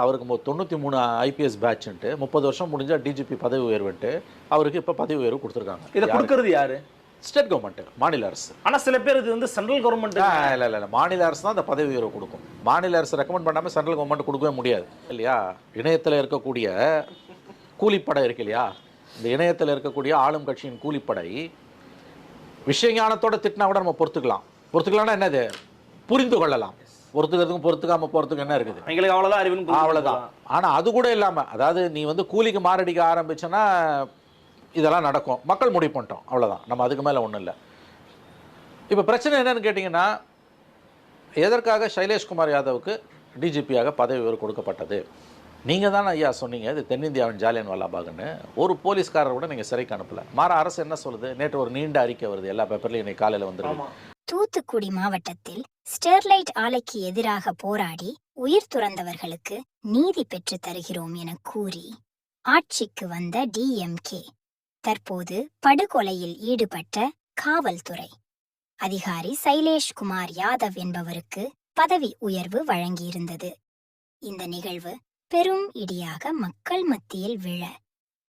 அவருக்கு தொண்ணூற்றி மூணு ஐபிஎஸ் பேட்ச்ன்ட்டு முப்பது வருஷம் முடிஞ்சா டிஜிபி பதவி உயர்வுன்ட்டு அவருக்கு இப்போ பதவி உயர்வு கொடுத்துருக்காங்க. இதை கொடுக்கறது யாரு? ஸ்டேட் கவர்மெண்ட் மாநில அரசு. ஆனா சில பேர் இது வந்து சென்ட்ரல் கவர்மெண்ட் இல்லை இல்லை இல்லை. மாநில அரசு தான் அந்த பதவி உயர்வு கொடுக்கும். மாநில அரசு ரெக்கமெண்ட் பண்ணாமல் சென்ட்ரல் கவர்மெண்ட் கொடுக்கவே முடியாது. இல்லையா? இணையத்தில் இருக்கக்கூடிய கூலிப்படை இருக்கு இல்லையா? இந்த இணையத்தில் இருக்கக்கூடிய ஆளும் கட்சியின் கூலிப்படை விஷயஞானத்தோட திட்டினா கூட நம்ம பொறுத்துக்கலாம். பொறுத்துக்கலாம்னா என்னது? புரிந்து கொள்ளலாம். பொறுத்துக்கிறதுக்கும் பொறுத்துக்காம போகிறதுக்கு என்ன இருக்குது? எங்களுக்கு அவ்வளவுதான் அறிவுன்னு அவ்வளவுதான். ஆனா அது கூட இல்லாம அதாவது நீ வந்து கூலிக்கு மாரடிக்க ஆரம்பிச்சனா இதெல்லாம் நடக்கும். மக்கள் முடிவு பண்ணிட்டோம். அவ்வளவுதான். நம்ம அதுக்கு மேல ஒண்ணும் இல்லை. இப்போ பிரச்சனை என்னன்னு கேட்டிங்கன்னா எதற்காக சைலேஷ்குமார் யாதவுக்கு டிஜிபியாக பதவி உயர்வு கொடுக்கப்பட்டது? நீங்க தானே ஐயா சொன்னீங்க இது தென்னிந்தியாவின் ஜாலியன் வாலாபாக்னு ஒரு போலீஸ்காரர் கூட நீங்க சிறைக்கு அனுப்பல. மாற அரசு என்ன சொல்லுது? நேற்று ஒரு நீண்ட அறிக்கை வருது. எல்லா பேப்பர்லையும் இன்னைக்கு காலையில வந்துருக்கு தூத்துக்குடி மாவட்டத்தில் ஸ்டெர்லைட் ஆலைக்கு எதிராக போராடி உயிர் துறந்தவர்களுக்கு நீதி பெற்றுத் தருகிறோம் என கூறி ஆட்சிக்கு வந்த டிஎம்கே தற்போது படுகொலையில் ஈடுபட்ட காவல்துறை. அதிகாரி சைலேஷ் குமார் யாதவ் என்பவருக்கு பதவி உயர்வு வழங்கியிருந்தது. இந்த நிகழ்வு பெரும் இடியாக மக்கள் மத்தியில் விழ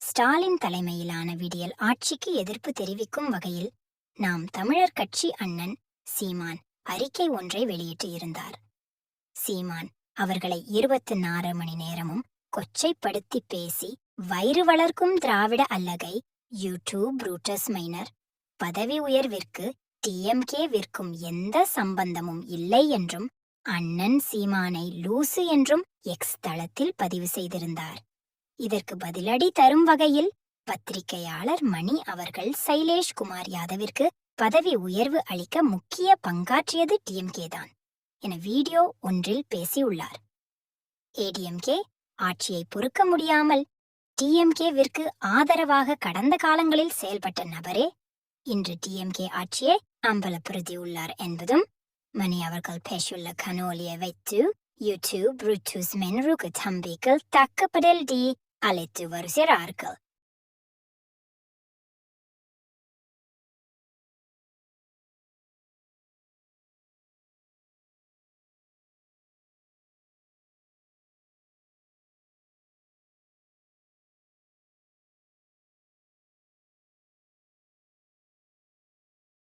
ஸ்டாலின் தலைமையிலான விடியல் ஆட்சிக்கு எதிர்ப்பு தெரிவிக்கும் வகையில் நாம் தமிழர் கட்சி அண்ணன் சீமான் அறிக்கை ஒன்றை வெளியிட்டு இருந்தார். சீமான் அவர்களை இருபத்தி நாலு மணி நேரமும் கொச்சைப்படுத்தி பேசி வயிறு வளர்க்கும் திராவிட அல்லகை யூடியூப் ரூட்டஸ் மைனர் பதவி உயர்விற்கு டிஎம்கே விற்கும் எந்த சம்பந்தமும் இல்லை என்றும் அண்ணன் சீமானை லூசு என்றும் எக்ஸ் தளத்தில் பதிவு செய்திருந்தார். இதற்கு பதிலடி தரும் வகையில் பத்திரிகையாளர் மணி அவர்கள் சைலேஷ் குமார் யாதவிற்கு பதவி உயர்வு அளிக்க முக்கிய பங்காற்றியது டிஎம்கே தான் என வீடியோ ஒன்றில் பேசியுள்ளார். ஏடிஎம்கே ஆட்சியை பொறுக்க முடியாமல் டிஎம்கேவிற்கு ஆதரவாக கடந்த காலங்களில் செயல்பட்ட நபரே இன்று டிஎம்கே ஆட்சியை அம்பலப்படுத்தியுள்ளார் என்பதும் மணி அவர்கள் பேசியுள்ள கனோலியை வைத்து யூடியூப் ருட்டூஸ் மென்ருக்கு தம்பிகள் தக்கப்படல் டி அழைத்து வருகிறார்கள்.